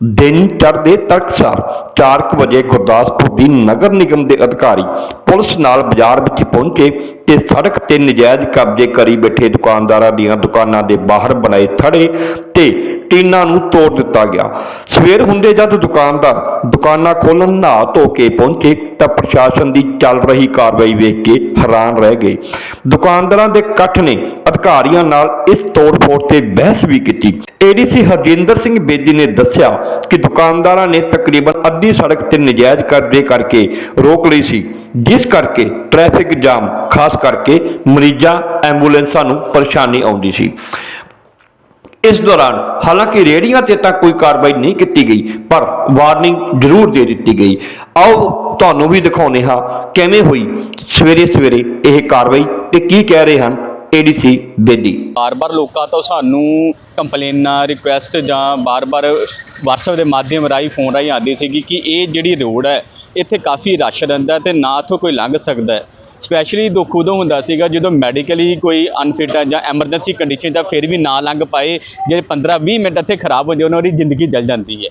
ਦਿਨ ਚੜ੍ਹਦੇ ਤੜਕਸਾਰ 4:00 ਵਜੇ ਗੁਰਦਾਸਪੁਰ ਦੀ ਨਗਰ ਨਿਗਮ ਦੇ ਅਧਿਕਾਰੀ ਪੁਲਿਸ ਨਾਲ ਬਾਜ਼ਾਰ ਵਿੱਚ ਪਹੁੰਚੇ ਤੇ ਸੜਕ ਤੇ ਨਜਾਇਜ਼ ਕਬਜ਼ੇ ਕਰੀ ਬੈਠੇ ਦੁਕਾਨਦਾਰਾਂ ਦੀਆਂ ਦੁਕਾਨਾਂ ਦੇ ਬਾਹਰ ਬਣਾਏ ਥੜੇ ਤੇ ਟੀਨਾਂ ਨੂੰ ਤੋੜ ਦਿੱਤਾ ਗਿਆ। ਸਵੇਰ ਹੁੰਦੇ ਜਦ ਦੁਕਾਨਦਾਰ ਦੁਕਾਨਾਂ ਖੋਲ੍ਹਣ ਨਹਾ ਧੋ ਕੇ ਪਹੁੰਚੇ ਤਾਂ ਪ੍ਰਸ਼ਾਸਨ ਦੀ ਚੱਲ ਰਹੀ ਕਾਰਵਾਈ ਵੇਖ ਕੇ ਹੈਰਾਨ ਰਹਿ ਗਏ। ਦੁਕਾਨਦਾਰਾਂ ਦੇ ਇਕੱਠ ਨੇ ਅਧਿਕਾਰੀਆਂ ਨਾਲ ਇਸ ਤੋੜ-ਫੋੜ ਤੇ ਬਹਿਸ ਵੀ ਕੀਤੀ। ਏਡੀਸੀ ਹਰਜਿੰਦਰ ਸਿੰਘ ਬੇਦੀ ਨੇ ਦੱਸਿਆ ਕਿ ਦੁਕਾਨਦਾਰਾਂ ਨੇ ਤਕਰੀਬਨ ਅੱਧੀ ਸੜਕ ਤੇ ਨਜਾਇਜ਼ ਕਬਜ਼ੇ ਕਰਕੇ ਰੋਕ ਲਈ ਸੀ। ਜਿਸ ਕਰਕੇ ਟ੍ਰੈਫਿਕ ਜਾਮ ਖਾਸ ਕਰਕੇ ਮਰੀਜ਼ਾਂ, ਐਂਬੂਲੈਂਸਾਂ ਨੂੰ ਪਰੇਸ਼ਾਨੀ ਆਉਂਦੀ ਸੀ। ਇਸ ਦੌਰਾਨ ਹਾਲਾਂਕਿ ਰੇੜੀਆਂ ਤੇ ਤਾਂ ਕੋਈ ਕਾਰਵਾਈ ਨਹੀਂ ਕੀਤੀ ਗਈ, ਪਰ ਵਾਰਨਿੰਗ ਜ਼ਰੂਰ ਦੇ ਦਿੱਤੀ ਗਈ। ਆਓ ਤੁਹਾਨੂੰ ਵੀ ਦਿਖਾਉਂਦੇ ਹਾਂ ਕਿਵੇਂ ਹੋਈ। ਸਵੇਰੇ ਸਵੇਰੇ ਇਹ ਕਾਰਵਾਈ ਤੇ ਕੀ ਕਹਿ ਰਹੇ ਹਨ? ਏਡੀਸੀ ਬੇਦੀ ਬਾਰ-ਬਾਰ ਲੋਕਾਂ ਤੋਂ ਸਾਨੂੰ ਕੰਪਲੇਨਾਂ ਰਿਕੁਐਸਟ ਜਾਂ ਬਾਰ-ਬਾਰ WhatsApp ਦੇ ਮਾਧਿਅਮ ਰਾਹੀਂ ਫੋਨ ਰਾਹੀਂ ਆਉਂਦੀ ਸੀਗੀ ਕਿ ਇਹ ਜਿਹੜੀ ਰੋਡ ਹੈ, ਇੱਥੇ ਕਾਫੀ ਰਸ਼ ਰਹਿੰਦਾ ਹੈ ਤੇ ਨਾ ਇੱਥੋਂ ਕੋਈ ਲੰਘ ਸਕਦਾ ਸਪੈਸ਼ਲੀ ਦੁੱਖ ਉਦੋਂ ਹੁੰਦਾ ਸੀਗਾ ਜਦੋਂ ਮੈਡੀਕਲੀ ਕੋਈ ਅਨਫਿਟ ਹੈ ਜਾਂ ਐਮਰਜੈਂਸੀ ਕੰਡੀਸ਼ਨ ਤਾਂ ਫਿਰ ਵੀ ਨਾ ਲੰਘ ਪਾਏ ਜਿਹੜੇ 15-20 ਮਿੰਟ ਇੱਥੇ ਖਰਾਬ ਹੋ ਜਾਏ ਉਹਨਾਂ ਦੀ ਜ਼ਿੰਦਗੀ ਜਲ ਜਾਂਦੀ ਹੈ।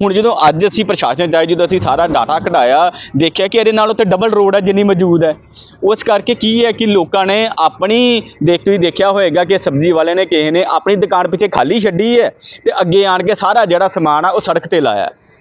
ਹੁਣ ਜਦੋਂ ਅੱਜ ਅਸੀਂ ਪ੍ਰਸ਼ਾਸਨ ਚਾਹੇ ਜਦੋਂ ਅਸੀਂ ਸਾਰਾ ਡਾਟਾ ਕਢਾਇਆ, ਦੇਖਿਆ ਕਿ ਇਹਦੇ ਨਾਲੋਂ ਤੇ ਡਬਲ ਰੋਡ ਹੈ ਜਿੰਨੀ ਮੌਜੂਦ ਹੈ। ਉਸ ਕਰਕੇ ਕੀ ਹੈ ਕਿ ਲੋਕਾਂ ਨੇ ਆਪਣੀ ਦੇਖ, ਤੁਸੀਂ ਦੇਖਿਆ ਹੋਏਗਾ ਕਿ ਸਬਜ਼ੀ ਵਾਲੇ ਨੇ, ਕਿਸੇ ਨੇ ਆਪਣੀ ਦੁਕਾਨ ਪਿੱਛੇ ਖਾਲੀ ਛੱਡੀ ਹੈ ਤੇ ਅੱਗੇ ਆਣ ਕੇ ਸਾਰਾ ਜਿਹੜਾ ਸਮਾਨ ਆ ਉਹ ਸੜਕ ਤੇ ਲਾਇਆ।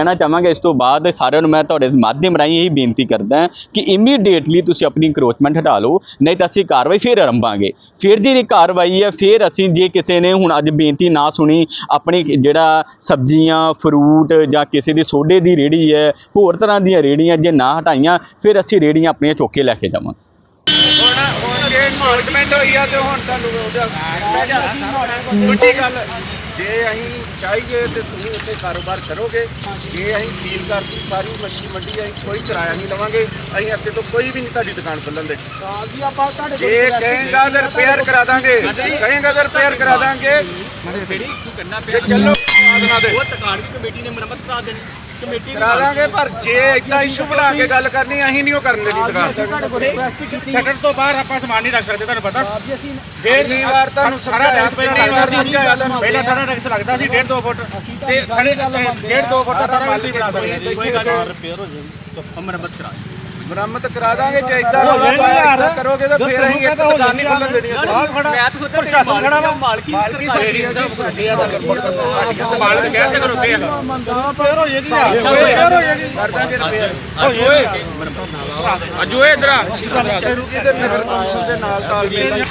ਕਹਿਣਾ ਚਾਹਾਂਗਾ ਇਸ ਤੋਂ ਬਾਅਦ ਸਾਰਿਆਂ ਨੂੰ ਮੈਂ ਤੁਹਾਡੇ ਮਾਧਿਅਮ ਰਾਹੀਂ ਇਹੀ ਬੇਨਤੀ ਕਰਦਾ ਕਿ ਇਮੀਡੀਏਟਲੀ ਤੁਸੀਂ ਆਪਣੀ ਇਨਕਰੋਚਮੈਂਟ ਹਟਾ ਲਓ ਨਹੀਂ ਤਾਂ ਅਸੀਂ ਕਾਰਵਾਈ ਫੇਰ ਆਰੰਭਾਂਗੇ। ਫਿਰ ਜਿਹੜੀ ਕਾਰਵਾਈ ਹੈ ਫਿਰ ਅਸੀਂ ਜੇ ਕਿਸੇ ਨੇ ਹੁਣ ਅੱਜ ਬੇਨਤੀ ਨਾ ਸੁਣੀ ਆਪਣੀ ਜਿਹੜਾ ਸਬਜ਼ੀਆਂ ਫਰੂਟ ਜਾਂ ਕਿਸੇ ਦੀ ਸੋਡੇ ਦੀ ਰੇੜੀ ਹੈ ਹੋਰ ਤਰ੍ਹਾਂ ਦੀਆਂ ਰੇੜੀਆਂ ਜੇ ਨਾ ਹਟਾਈਆਂ ਫਿਰ ਅਸੀਂ ਰੇੜੀਆਂ ਆਪਣੀਆਂ ਚੁੱਕ ਕੇ ਲੈ ਕੇ ਜਾਵਾਂਗੇ। ਹੁਣ ਹੁਣ ਜੇ ਇਨਵੋਲਵਮੈਂਟ ਹੋਈ ਆ ਤੇ ਹੁਣ ਤੁਹਾਨੂੰ ਉਹਦਾ ਦੂਜੀ ਗੱਲ। ਜੇ ਅਸੀਂ ਚਾਹੀਏ ਤੇ ਤੁਸੀਂ ਉੱਥੇ ਕਾਰੋਬਾਰ ਕਰੋਗੇ। ਜੇ ਅਸੀਂ ਸੀਲ ਕਰਤੀ ਸਾਰੀ ਮੱਛੀ ਮੰਡੀ ਅਸੀਂ ਕੋਈ ਕਿਰਾਇਆ ਨਹੀਂ ਲਵਾਂਗੇ। ਅਸੀਂ ਅੱਗੇ ਤੋਂ ਕੋਈ ਵੀ ਨਹੀਂ ਤੁਹਾਡੀ ਦੁਕਾਨ ਖੋਲਣ ਦੇ। ਜੀ ਆਪਾਂ ਤੁਹਾਡੇ ਜੇ ਕਹੇਗਾ ਤੇ ਰਿਪੇਅਰ ਕਰਾ ਦਾਂਗੇ ਕਹੇਗਾ ਤੇ ਰਿਪੇਅਰ ਕਰਾ ਦਾਂਗੇ। ਤੇ ਚੱਲੋ ਆਦਨਾ ਦੇ ਉਹ ਦੁਕਾਨ ਦੀ ਕਮੇਟੀ ਨੇ ਮੁਰੰਮਤ ਕਰਾ ਦੇਣੀ। ਕਮੇਟੀ ਕਰਾ ਦਾਂਗੇ ਪਰ ਜੇ ਇਦਾਂ ਇਸ਼ੂ ਬਣਾ ਕੇ ਗੱਲ ਕਰਨੀ ਅਸੀਂ ਨਹੀਂ ਉਹ ਕਰਨ ਦੇਣੀ ਦੁਕਾਨ। ਸ਼ਟਰ ਤੋਂ ਬਾਹਰ ਆਪਾਂ ਸਮਾਨ ਨਹੀਂ ਰੱਖ ਸਕਦੇ ਤੁਹਾਨੂੰ ਪਤਾ। ਅਸੀਂ ਪਹਿਲੀ ਵਾਰ ਤੁਹਾਨੂੰ ਸਾਰਾ ਟੈਕਸ ਪਹਿਲੀ ਵਾਰ ਸਮਝਾਇਆ ਤੁਹਾਨੂੰ। ਪਹਿਲਾਂ ਸਾਡਾ ਟੈਕਸ ਲੱਗਦਾ ਸੀ 1.5 2 ਫੁੱਟ। ਤੇ ਖੜੇ 1.5 2 ਫੁੱਟ ਦਾ ਸਾਰਾ ਵੀ ਬਣਾ ਸਕਦੇ। ਕੋਈ ਗੱਲ ਰਿਪੇਅਰ ਹੋ ਜਾਏਗੀ ਮੁਰੰਮਤ ਕਰਾ ਮੁਰੰਮਤ ਕਰਾ ਦਾਂਗੇ ਜੇ ਇਦਾਂ ਰੌਲਾ ਪਾਇਆ ਏਦਾਂ ਕਰੋਗੇ ਤਾਂ ਫਿਰ ਅਸੀਂ ਇੱਕ ਦੁਕਾਨ ਨਹੀਂ ਖੋਲਣ ਦੇਣੀ ਇੱਥੇ। ਪ੍ਰਸ਼ਾਸਨ ਖੜਾ ਵਾ। ਮਾਲਕੀ ਸਾਡੀ ਹੈ ਜੀ। ਮਾਲਕ ਕਹਿ ਤੇ ਰੁਕੇ ਆ। ਫੇਰ ਹੋ ਜਾਏਗੀ ਫੇਰ ਹੋ ਜਾਏਗੀ। ਕਰ ਦਾਂਗੇ ਰਿਪੇਅਰ ਅਜੋ ਇਧਰ ਆ। ਰੁਕੀ ਤੇ ਨਗਰ ਕੌਂਸਲ ਦੇ ਨਾਲ ਤਾਲਮੇਲ